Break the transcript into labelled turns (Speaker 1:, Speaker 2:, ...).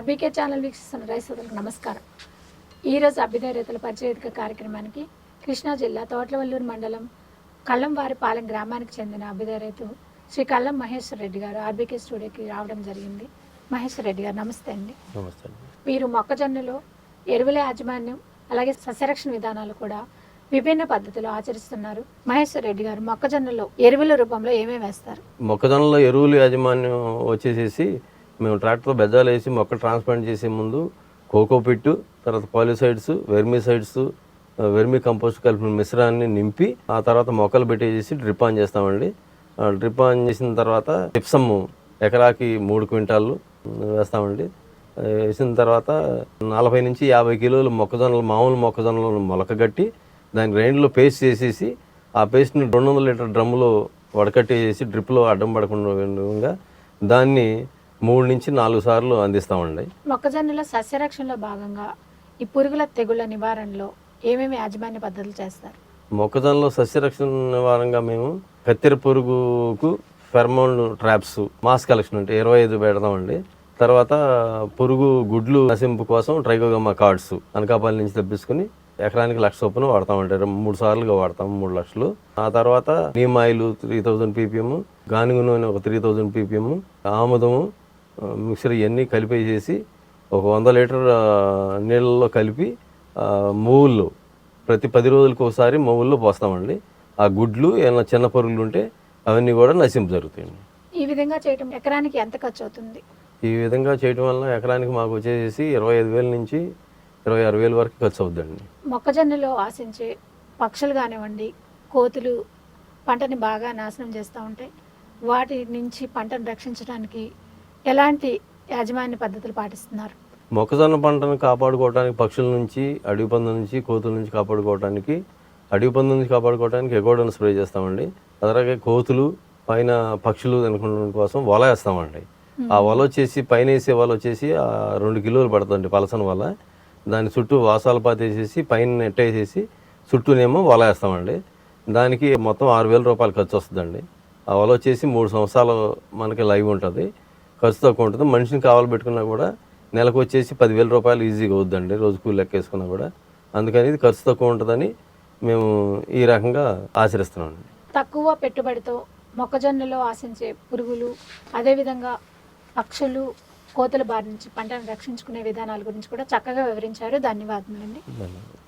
Speaker 1: RBK channel వీక్షిస్తున్న రైతులకు నమస్కారం. ఈరోజు అభ్యుదయ రైతుల పరిచయక కార్యక్రమానికి కృష్ణా జిల్లా తోట్లవల్లూరు మండలం కళ్ళంవారిపాలెం గ్రామానికి చెందిన అభ్యుదయ రైతు శ్రీ కళ్ళం మహేశ్వర్ రెడ్డి గారు ఆర్బీకే స్టూడియోకి రావడం జరిగింది. మహేశ్వర్ రెడ్డి గారు నమస్తే అండి.
Speaker 2: నమస్తే
Speaker 1: వీరు మొక్కజొన్నలో ఎరువుల యాజమాన్యం అలాగే సస్యరక్షణ విధానాలు కూడా విభిన్న పద్ధతిలో ఆచరిస్తున్నారు. మహేశ్వర్ రెడ్డి గారు మొక్కజొన్నలో ఎరువుల రూపంలో ఏమేమి వేస్తారు?
Speaker 2: మొక్కజొన్నలో ఎరువులు యాజమాన్యం వచ్చేసేసి మేము ట్రాక్టర్తో బెజ్జాలు వేసి మొక్క ట్రాన్స్ప్లాంట్ చేసే ముందు కోకో పిట్టు తర్వాత పాలిసైడ్స్ వెర్మిసైడ్స్ వెర్మి కంపోస్ట్ కలిపిన మిశ్రాన్ని నింపి ఆ తర్వాత మొక్కలు పెట్టేసి డ్రిప్ ఆన్ చేస్తామండి. ఆ డ్రిప్ ఆన్ చేసిన తర్వాత టిప్సమ్ ఎకరాకి మూడు క్వింటాళ్ళు వేస్తామండి. వేసిన తర్వాత నలభై నుంచి యాభై కిలోలు మొక్కజొన్నలు మామూలు మొక్కజొన్నలు మొలకగట్టి దాని గ్రైండ్లో పేస్ట్ చేసేసి ఆ పేస్ట్ని రెండు వందల లీటర్ డ్రమ్ములో వడకట్టేసి డ్రిప్లో అడ్డం పడకుండా దాన్ని మూడు నుంచి నాలుగు సార్లు అందిస్తామండి.
Speaker 1: మొక్కజొన్నలో సస్యరక్షణలో భాగంగా ఈ పురుగుల తెగుళ్ళ నివారణలో ఏమేమి యాజమాన్య పద్ధతులు చేస్తారు?
Speaker 2: మొక్కజొన్నలో సస్యరక్షణ నివారణగా మేము కత్తెర పురుగుకు ఫెర్మోన్ ట్రాప్స్ మాస్ కలెక్షన్ అంటే ఇరవై ఐదు పెడతామండి. తర్వాత పురుగు గుడ్లు నసింపు కోసం ట్రైకోగమ్మ కార్డ్స్ అనకాపల్లి నుంచి తెప్పించుకుని ఎకరానికి లక్ష చొప్పున వాడతామండి. రెం- మూడు సార్లుగా వాడతాం మూడు లక్షలు. ఆ తర్వాత neem oil three thousand PPM గానుగు నూనె ఒక త్రీ థౌజండ్ పీపీఎం ఆముదము మిక్సర్ ఇవన్నీ కలిపేసేసి ఒక వంద లీటర్ ఆ, నీళ్ళలో కలిపి మూవుల్లో ప్రతి పది రోజులకు ఒకసారి మూవుల్లో పోస్తామండి. ఆ గుడ్లు ఏమైనా చిన్న పురుగులు ఉంటే అవన్నీ కూడా నశింపు జరుగుతాయండి.
Speaker 1: ఈ విధంగా చేయటం ఎకరానికి ఎంత ఖర్చు అవుతుంది
Speaker 2: ఈ విధంగా చేయడం వల్ల ఎకరానికి మాకు వచ్చేసి ఇరవై ఐదు వేల నుంచి ఇరవై ఆరు వేల వరకు ఖర్చు అవుద్దండి
Speaker 1: మొక్కజొన్నలో ఆశించే పక్షులు కానివ్వండి కోతులు పంటని బాగా నాశనం చేస్తూ ఉంటాయి. వాటి నుంచి పంటను రక్షించడానికి ఎలాంటి యాజమాన్య పద్ధతులు పాటిస్తున్నారు?
Speaker 2: మొక్కజొన్న పంటను కాపాడుకోవడానికి పక్షుల నుంచి అడవి పందుల నుంచి కోతుల నుంచి కాపాడుకోవడానికి అడవి పందుల నుంచి కాపాడుకోవడానికి ఎగోడను స్ప్రే చేస్తామండి. అలాగే కోతులు పైన పక్షులు అనుకోవడం కోసం వల వేస్తామండి. ఆ వల వచ్చేసి పైన వేసే వల వచ్చేసి ఆ రెండు కిలోలు పడుతుంది పలసన వల. దాని చుట్టూ వాసాల పాతి వేసేసి పైన నెట్ వేసేసి చుట్టూనేమో వల వేస్తామండి. దానికి మొత్తం ఆరు వేల రూపాయలు ఖర్చు వస్తుందండి. ఆ వల వచ్చేసి మూడు సంవత్సరాలు మనకి లైవ్ ఉంటుంది. ఖర్చు తక్కువ ఉంటుంది. మనిషిని కావాలి పెట్టుకున్నా కూడా నెలకు వచ్చేసి పదివేల రూపాయలు ఈజీగా అవుద్దండి. రోజు కూలి లెక్క వేసుకున్నా కూడా. అందుకని ఇది ఖర్చు తక్కువ ఉంటుందని మేము ఈ రకంగా ఆచరిస్తున్నాం
Speaker 1: తక్కువ పెట్టుబడితో మొక్కజొన్నలో ఆశించే పురుగులు అదేవిధంగా పక్షులు కోతుల బారి నుంచి పంటను రక్షించుకునే విధానాల గురించి కూడా చక్కగా వివరించారు. ధన్యవాదములండి.